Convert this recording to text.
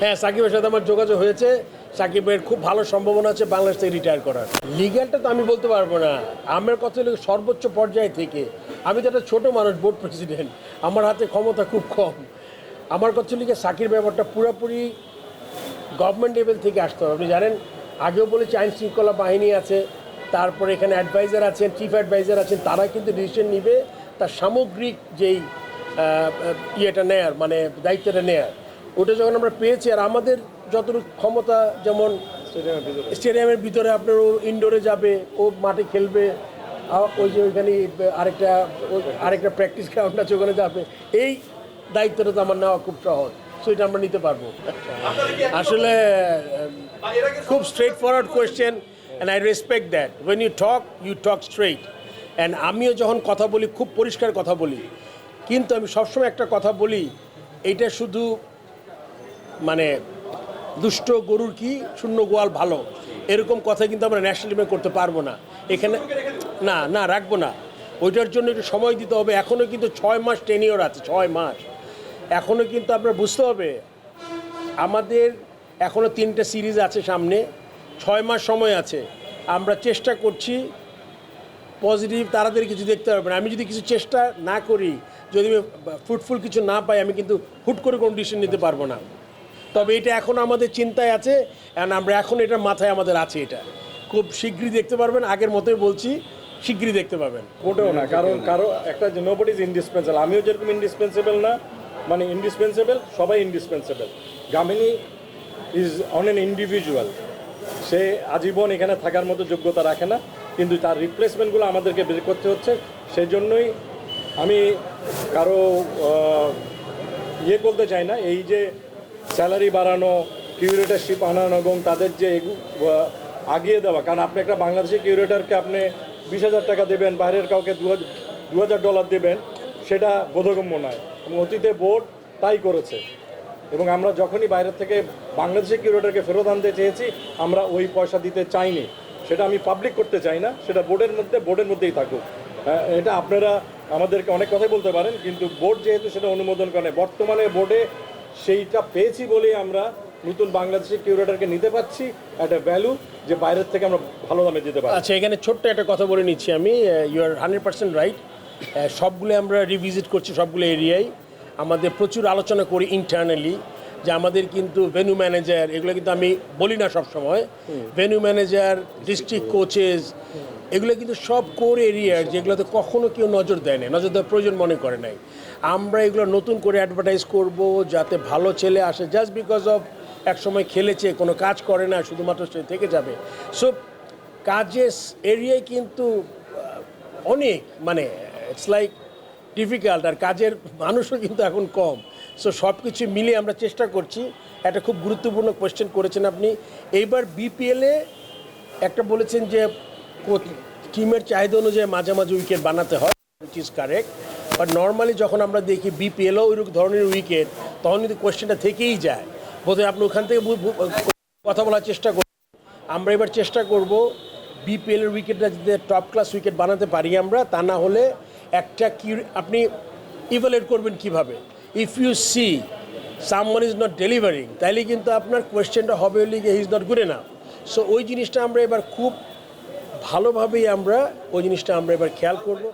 হ্যাঁ সাকিবের সাথে আমার যোগাযোগ হয়েছে। সাকিবের খুব ভালো সম্ভাবনা আছে বাংলাদেশ থেকে রিটায়ার করার। লিগ্যালটা তো আমি বলতে পারব না। আমার কথা হলো সর্বোচ্চ পর্যায়ে থেকে। আমি তো একটা ছোটো মানুষ বোর্ড প্রেসিডেন্ট আমার হাতে ক্ষমতা খুব কম। আমার কথা গিয়ে সাকির ব্যাপারটা পুরোপুরি গভর্নমেন্ট লেভেল থেকে আসতে হবে। আপনি জানেন, আগেও বলেছি আইন শৃঙ্খলা বাহিনী আছে, তারপরে এখানে অ্যাডভাইজার আছেন চিফ অ্যাডভাইজার আছেন, তারা কিন্তু ডিসিশন নিবে। তার সামগ্রিক যেই ইয়েটা নেয়ার মানে দায়িত্বটা নেয়ার। ওটা যখন আমরা পেয়েছি আর আমাদের যতটুকু ক্ষমতা যেমন স্টেডিয়ামের ভিতরে। আপনার ও ইনডোরে যাবে ও মাঠে খেলবে ওই যে ওইখানে আরেকটা ও- আরেকটা প্র্যাকটিস গ্রাউন্ড আছে ওখানে যাবে। এই দায়িত্বটা তো আমার নেওয়া খুব সহজ। সো এটা আমরা নিতে পারব। আসলে খুব straightforward question and I respect that when you talk you talk straight and আমিও যখন কথা বলি খুব পরিষ্কার কথা বলি। কিন্তু আমি সবসময় একটা কথা বলি এইটা শুধু মানে দুষ্ট গরুর কি শূন্য গোয়াল ভালো? এরকম কথা কিন্তু আমরা ন্যাশনাল টিমে করতে পারব না। এখানে, না না, রাখব না। ওইটার জন্য একটু সময় দিতে হবে। এখনও কিন্তু ছয় মাস টেনিওর আছে, ছয় মাস। এখনও কিন্তু আপনার বুঝতে হবে, আমাদের এখনও তিনটে সিরিজ আছে সামনে। ছয় মাস সময় আছে। আমরা চেষ্টা করছি পজিটিভ তাড়াতাড়ি কিছু দেখতে পারবে না। আমি যদি কিছু চেষ্টা না করি, যদি ফ্রুটফুল কিছু না পাই, আমি কিন্তু হুট করে কোনো ডিসিশন নিতে পারব না। তবে এটা এখন আমাদের চিন্তায় আছে অ্যান্ড আমরা এখন এটার মাথায় আমাদের আছে এটা। খুব শীঘ্রই দেখতে পারবেন, আগের মতোই বলছি শীঘ্রই দেখতে পাবেন। ওটাও না, কারণ কারও একটা যে নোবডি ইজ ইন্ডিসপেন্সেবল আমিও যেরকম ইন্ডিসপেন্সেবল না মানে ইন্ডিসপেন্সেবল সবাই indispensable Gamini is on an individual সে আজীবন এখানে থাকার মতো যোগ্যতা রাখে না, কিন্তু তার রিপ্লেসমেন্টগুলো আমাদেরকে বের করতে হচ্ছে। সেই জন্যই আমি কারও ইয়ে বলতে চাই না, এই যে স্যালারি বাড়ানো কিউরেটারশিপ আনানো এবং তাদের যে আগিয়ে দেওয়া। কারণ আপনি একটা বাংলাদেশি কিউরেটারকে আপনি বিশ হাজার টাকা দেবেন বাইরের কাউকে দু হাজার ডলার দেবেন সেটা বোধগম্য নয়। এবং অতীতে বোর্ড তাই করেছে। এবং আমরা যখনই বাইরের থেকে বাংলাদেশি কিউরেটারকে ফেরত আনতে চেয়েছি আমরা ওই পয়সা দিতে চাইনি। সেটা আমি পাবলিক করতে চাই না সেটা বোর্ডের মধ্যে বোর্ডের মধ্যেই থাকুক। হ্যাঁ, এটা আপনারা আমাদেরকে অনেক কথাই বলতে পারেন কিন্তু বোর্ড যেহেতু সেটা অনুমোদন করে বর্তমানে বোর্ডে সেইটা পেয়েছি বলেই আমরা নতুন বাংলাদেশের কিউরেটারকে নিতে পারছি একটা ভ্যালু যে বাইরের থেকে আমরা ভালো দামে দিতে পারি আচ্ছা এখানে ছোট্ট একটা কথা বলে নিচ্ছি আমি। You are hundred percent right সবগুলো আমরা রিভিজিট করছি সবগুলো এরিয়ায়। আমাদের প্রচুর আলোচনা করি ইন্টারনালি যে আমাদের কিন্তু ভেনু ম্যানেজার এগুলো কিন্তু আমি বলি না সব সময় ভেনু ম্যানেজার ডিস্ট্রিক্ট কোচেস এগুলো কিন্তু সব কোর এরিয়ার যেগুলোতে কখনো কেউ নজর দেয় না নজর দেওয়ার প্রয়োজন মনে করে নাই। আমরা এগুলো নতুন করে অ্যাডভার্টাইজ করব যাতে ভালো ছেলে আসে জাস্ট বিকজ অফ এক সময় খেলেছে, কোনো কাজ করে না, শুধুমাত্র সে থেকে যাবে। সো কাজের এরিয়ায় কিন্তু অনেক মানে ইটস লাইক ডিফিকাল্ট আর কাজের মানুষও কিন্তু এখন কম। সো সব কিছু মিলে আমরা চেষ্টা করছি। একটা খুব গুরুত্বপূর্ণ কোয়েশ্চেন করেছেন আপনি। এইবার বিপিএলে একটা বলেছেন যে টিমের চাহিদা অনুযায়ী মাঝে মাঝে উইকেট বানাতে হয় which is correct but normally যখন আমরা দেখি বিপিএলও ওই ধরনের উইকেট তখন কিন্তু কোয়েশ্চেনটা থেকেই যায়। বোধহয় আপনি ওখান থেকে কথা বলার চেষ্টা করুন। আমরা এবার চেষ্টা করব বিপিএলের উইকেটটা যদি টপ ক্লাস উইকেট বানাতে পারি আমরা, তা না হলে একটা কি আপনি ইভ্যালুয়েট করবেন কীভাবে। If you see someone is not delivering তাইলে কিন্তু আপনার কোয়েশ্চেনটা হবে হলে হি ইজ নট গুড না সো ওই জিনিসটা আমরা এবার খুব ভালোভাবেই আমরা ওই জিনিসটা আমরা এবার খেয়াল করব।